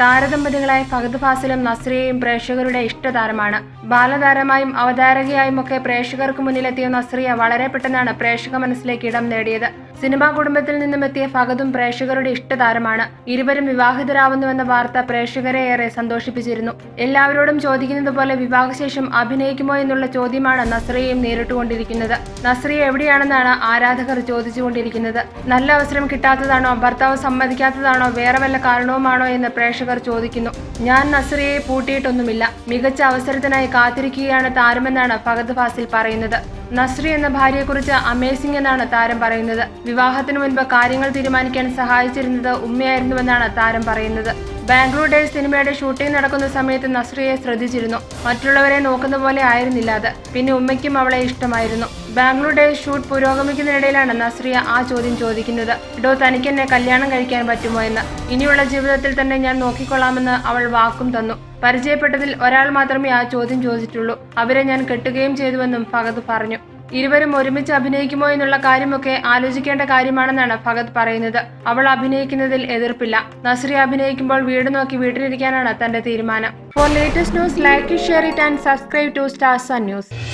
താരദമ്പതികളായ ഫഹദ് ഫാസിലും നസ്രിയയും പ്രേക്ഷകരുടെ ഇഷ്ടതാരമാണ്. ബാലതാരമായും അവതാരകയായും ഒക്കെ പ്രേക്ഷകർക്ക് മുന്നിലെത്തിയ നസ്രിയ വളരെ പെട്ടെന്നാണ് പ്രേക്ഷക മനസ്സിലേക്ക് ഇടം നേടിയത്. സിനിമാ കുടുംബത്തിൽ നിന്നും എത്തിയ ഫഹദും പ്രേക്ഷകരുടെ ഇഷ്ടതാരമാണ്. ഇരുവരും വിവാഹിതരാവുന്നുവെന്ന വാർത്ത പ്രേക്ഷകരെ ഏറെ സന്തോഷിപ്പിച്ചിരുന്നു. എല്ലാവരോടും ചോദിക്കുന്നത് പോലെ വിവാഹശേഷം അഭിനയിക്കുമോ എന്നുള്ള ചോദ്യമാണ് നസ്രിയയും നേരിട്ടുകൊണ്ടിരിക്കുന്നത്. നസ്രിയ എവിടെയാണെന്നാണ് ആരാധകർ ചോദിച്ചുകൊണ്ടിരിക്കുന്നത്. നല്ല അവസരം കിട്ടാത്തതാണോ ഭർത്താവ് സമ്മതിക്കാത്തതാണോ വേറെ വല്ല കാരണവുമാണോ എന്ന് പ്രേക്ഷകർ ചോദിക്കുന്നു. ഞാൻ നസ്രിയയെ പൂട്ടിയിട്ടൊന്നുമില്ല. മികച്ച അവസരത്തിനായി കാത്തിരിക്കുകയാണ് താരമെന്നാണ് ഫഹദ് ഫാസിൽ പറയുന്നത്. നസ്രി എന്ന ഭാര്യയെക്കുറിച്ച് അമേസിംഗ് എന്നാണ് താരം പറയുന്നത്. വിവാഹത്തിനു മുൻപ് കാര്യങ്ങൾ തീരുമാനിക്കാൻ സഹായിച്ചിരുന്നത് ഉമ്മയായിരുന്നുവെന്നാണ് താരം പറയുന്നത്. ബാംഗ്ലൂർ ഡേയ്സ് സിനിമയുടെ ഷൂട്ടിംഗ് നടക്കുന്ന സമയത്ത് നസ്രിയെ ശ്രദ്ധിച്ചിരുന്നു. മറ്റുള്ളവരെ നോക്കുന്ന പോലെ ആയിരുന്നില്ല അത്. പിന്നെ ഉമ്മയ്ക്കും അവളെ ഇഷ്ടമായിരുന്നു. ബാംഗ്ലൂർ ഡേയ്സ് ഷൂട്ട് പുരോഗമിക്കുന്നതിനിടയിലാണ് നസ്രിയ ആ ചോദ്യം ചോദിക്കുന്നത്. ഇടോ തനിക്ക് എന്നെ കല്യാണം കഴിക്കാൻ പറ്റുമോ എന്ന്. ഇനിയുള്ള ജീവിതത്തിൽ തന്നെ ഞാൻ നോക്കിക്കൊള്ളാമെന്ന് അവൾ വാക്കും തന്നു. പരിചയപ്പെട്ടതിൽ ഒരാൾ മാത്രമേ ആ ചോദ്യം ചോദിച്ചിട്ടുള്ളൂ. അവരെ ഞാൻ കെട്ടുകയും ചെയ്തുവെന്നും ഫഹദ് പറഞ്ഞു. ഇരുവരും ഒരുമിച്ച് അഭിനയിക്കുമോ എന്നുള്ള കാര്യമൊക്കെ ആലോചിക്കേണ്ട കാര്യമാണെന്നാണ് ഭഗത് പറയുന്നത്. അവൾ അഭിനയിക്കുന്നതിൽ എതിർപ്പില്ല. നസ്രി അഭിനയിക്കുമ്പോൾ വീട് നോക്കി വീട്ടിലിരിക്കാനാണ് തന്റെ തീരുമാനം. For latest news like share it and subscribe to Stars News